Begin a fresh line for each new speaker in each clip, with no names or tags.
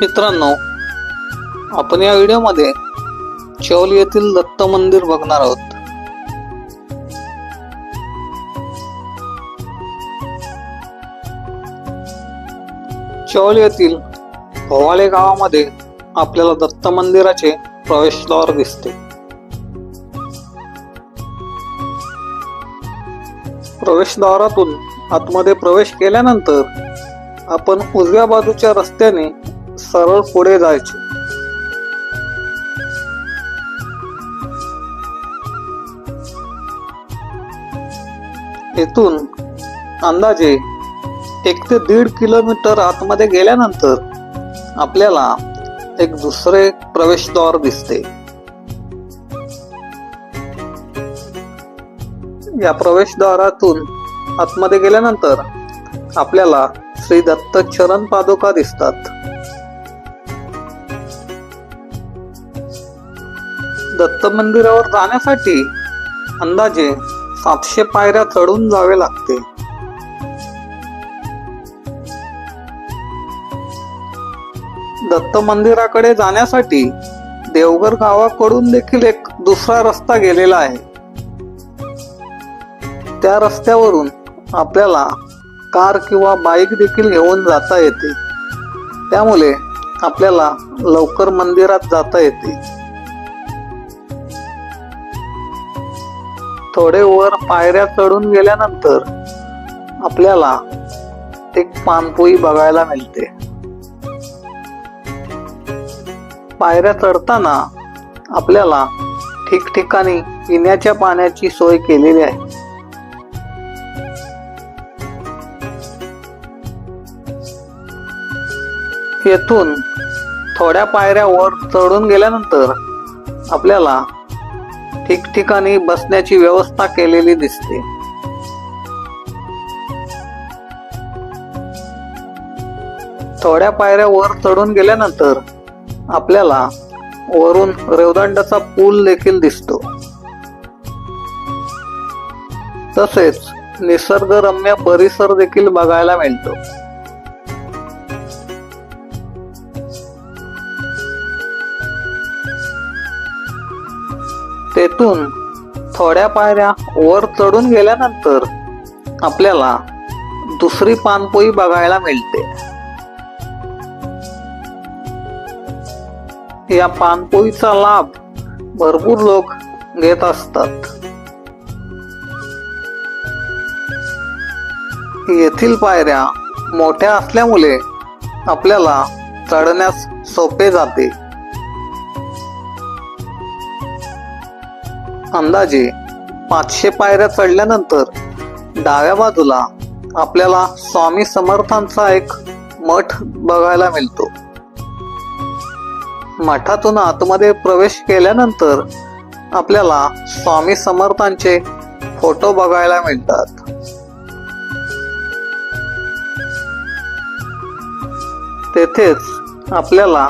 मित्रांनो आपण या व्हिडिओमध्ये चौल येथील दत्त मंदिर बघणार आहोत. चौल येथील भोवाळे गावामध्ये आपल्याला दत्त मंदिराचे प्रवेशद्वार दिसते. प्रवेशद्वारातून आतमध्ये प्रवेश केल्यानंतर आपण उजव्या बाजूच्या रस्त्याने सरळ पुढे जायचे. येथून अंदाजे एक ते दीड किलोमीटर आतमध्ये गेल्यानंतर आपल्याला एक दुसरे प्रवेशद्वार दिसते. या प्रवेशद्वारातून आतमध्ये गेल्यानंतर आपल्याला श्री दत्त चरण पादुका दिसतात. दत्त मंदिरावर जाण्यासाठी अंदाजे सातशे पायऱ्या चढून जावे लागते. दत्त मंदिराकडे जाण्यासाठी देवघर गावाकडून देखील एक दुसरा रस्ता गेलेला आहे. त्या रस्त्यावरून आपल्याला कार किंवा बाईक देखील घेऊन जाता येते. त्यामुळे आपल्याला लवकर मंदिरात जाता येते. थोडे वर पायऱ्या चढून गेल्यानंतर आपल्याला एक पानपोई बघायला मिळते. पायऱ्या चढताना आपल्याला ठिकठिकाणी पिण्याच्या पाण्याची सोय केलेली आहे. येथून थोड्या पायऱ्या वर चढून गेल्यानंतर आपल्याला ठिकठिकाणी बसण्याची व्यवस्था केलेली दिसते. थोड्या पायऱ्या वर चढून गेल्यानंतर आपल्याला वरून रेवदंडाचा पूल देखील दिसतो. तसेच निसर्गरम्य परिसर देखील बघायला मिळतो. तेथून थोड्या पायऱ्या वर चढून गेल्यानंतर आपल्याला दुसरी पानपोई बघायला मिळते. या पानपोईचा लाभ भरपूर लोक घेत असतात. येथील पायऱ्या मोठ्या असल्यामुळे आपल्याला चढण्यास सोपे जाते. अंदाजे पाचशे पायऱ्या चढल्यानंतर डाव्या बाजूला आपल्याला स्वामी समर्थांचा एक मठ बघायला मिळतो. मठातून आतमध्ये प्रवेश केल्यानंतर आपल्याला स्वामी समर्थांचे फोटो बघायला मिळतात. तेथेच आपल्याला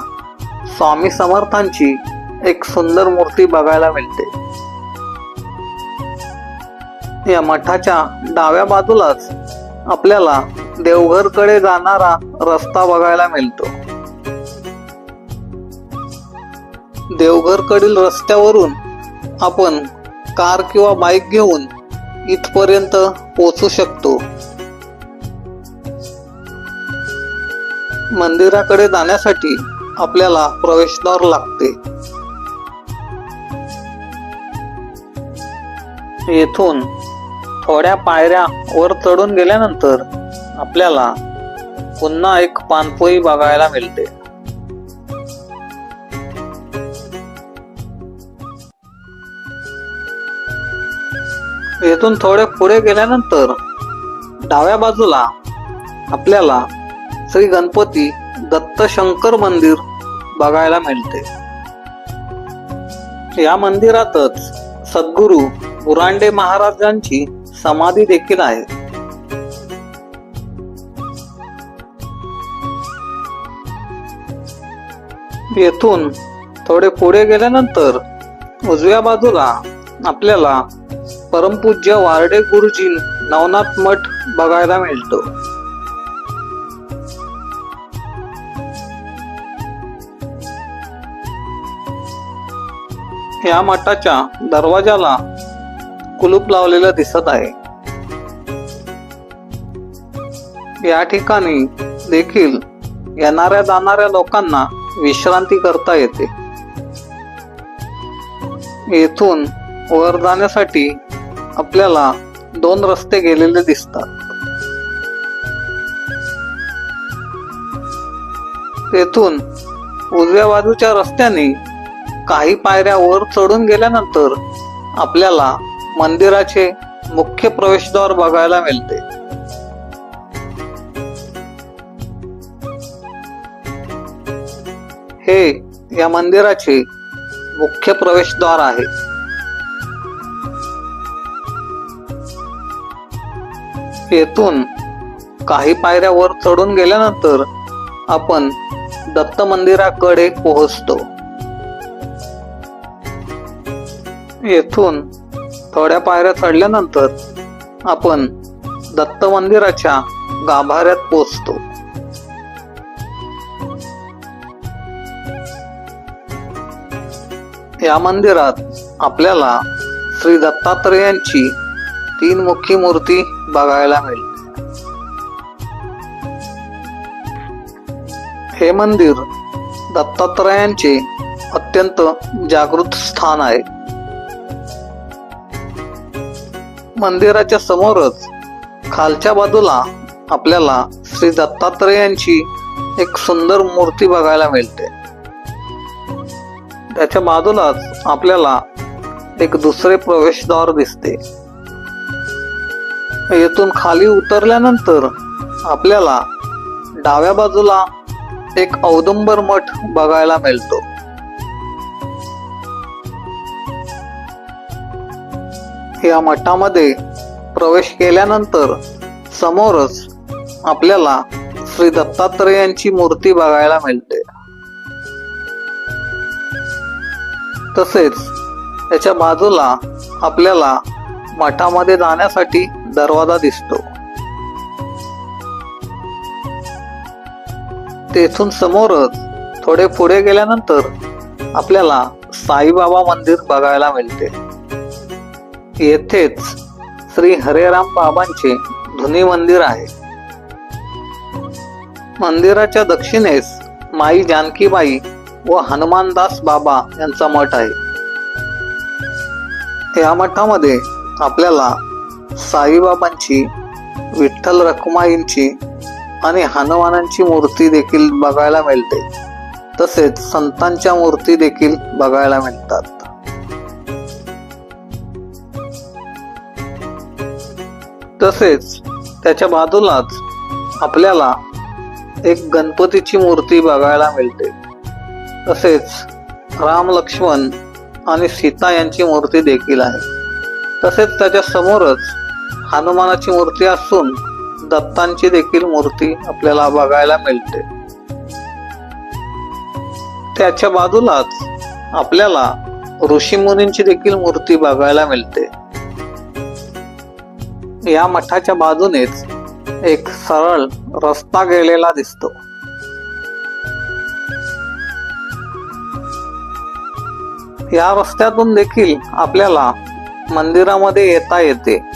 स्वामी समर्थांची एक सुंदर मूर्ती बघायला मिळते. या मठाच्या डाव्या बाजूलाच आपल्याला देवघरकडे जाणारा रस्ता बघायला मिळतो. देवघरकडील रस्त्यावरून आपण कार किंवा बाईक घेऊन इथपर्यंत पोहोचू शकतो. मंदिराकडे जाण्यासाठी आपल्याला प्रवेशद्वार लागते. येथून थोड्या पायऱ्या वर चढून गेल्यानंतर आपल्याला पुन्हा एक पानपोई बघायला मिळते. येथून थोडे पुढे गेल्यानंतर डाव्या बाजूला आपल्याला श्री गणपती दत्त शंकर मंदिर बघायला मिळते. या मंदिरातच सद्गुरू बुरांडे महाराजांची समाधी देखील आहे. येथून थोडे पुढे गेल्यानंतर उजव्या बाजूला आपल्याला परमपूज्य वारडे गुरुजी नवनाथ मठ बघायला मिळतो. या मठाच्या दरवाजाला कुलूप लावलेलं दिसत आहे. या ठिकाणी देखील येणाऱ्या जाणाऱ्या लोकांना विश्रांती करता येते. येथून वर जाण्यासाठी आपल्याला दोन रस्ते गेलेले दिसतात. तेथून उजव्या बाजूच्या रस्त्याने काही पायऱ्या वर चढून गेल्यानंतर आपल्याला मंदिराचे मुख्य प्रवेशद्वार बघायला मिळते. हे या मंदिराचे मुख्य प्रवेशद्वार आहे. येथून काही पायऱ्या वर चढून गेल्यानंतर आपण दत्त मंदिराकडे पोहोचतो. येथून थोड्या पायऱ्या चढल्यानंतर आपण दत्त मंदिराच्या गाभाऱ्यात पोचतो या मंदिरात आपल्याला श्री दत्तात्रेयांची तीन मुखी मूर्ती बघायला मिळते हे मंदिर दत्तात्रयांचे अत्यंत जागृत स्थान आहे. मंदिराच्या समोरच खालच्या बाजूला आपल्याला श्री दत्तात्रेयांची एक सुंदर मूर्ती बघायला मिळते. त्याच्या बाजूलाच आपल्याला एक दुसरे प्रवेशद्वार दिसते. येथून खाली उतरल्यानंतर आपल्याला डाव्या बाजूला एक औदुंबर मठ बघायला मिळतो. या मठामध्ये प्रवेश केल्यानंतर समोरच आपल्याला श्री दत्तात्रेयांची मूर्ती बघायला मिळते. तसेच त्याच्या बाजूला आपल्याला मठामध्ये जाण्यासाठी दरवाजा दिसतो. तेथून समोरच थोडे पुढे गेल्यानंतर आपल्याला साईबाबा मंदिर बघायला मिळते. येथेच श्री हरेराम बाबांचे धुनी मंदिर आहे. मंदिराच्या दक्षिणेस माई जानकीबाई व हनुमानदास बाबा यांचा मठ आहे. या मठामध्ये आपल्याला साईबाबांची विठ्ठल रखुमाईंची आणि हनुमानांची मूर्ती देखील बघायला मिळते. तसेच संतांच्या मूर्ती देखील बघायला मिळतात. तसेच त्याच्या बाजूलाच आपल्याला एक गणपतीची मूर्ती बघायला मिळते. तसेच राम लक्ष्मण आणि सीता यांची मूर्ती देखील आहे. तसेच त्याच्या समोरच हनुमानाची मूर्ती असून दत्तांची देखील मूर्ती आपल्याला बघायला मिळते. त्याच्या बाजूलाच आपल्याला ऋषीमुनींची देखील मूर्ती बघायला मिळते. या मठाच्या बाजूनेच एक सरळ रस्ता गेलेला दिसतो. या रस्त्यातून देखील आपल्याला मंदिरामध्ये येता येते.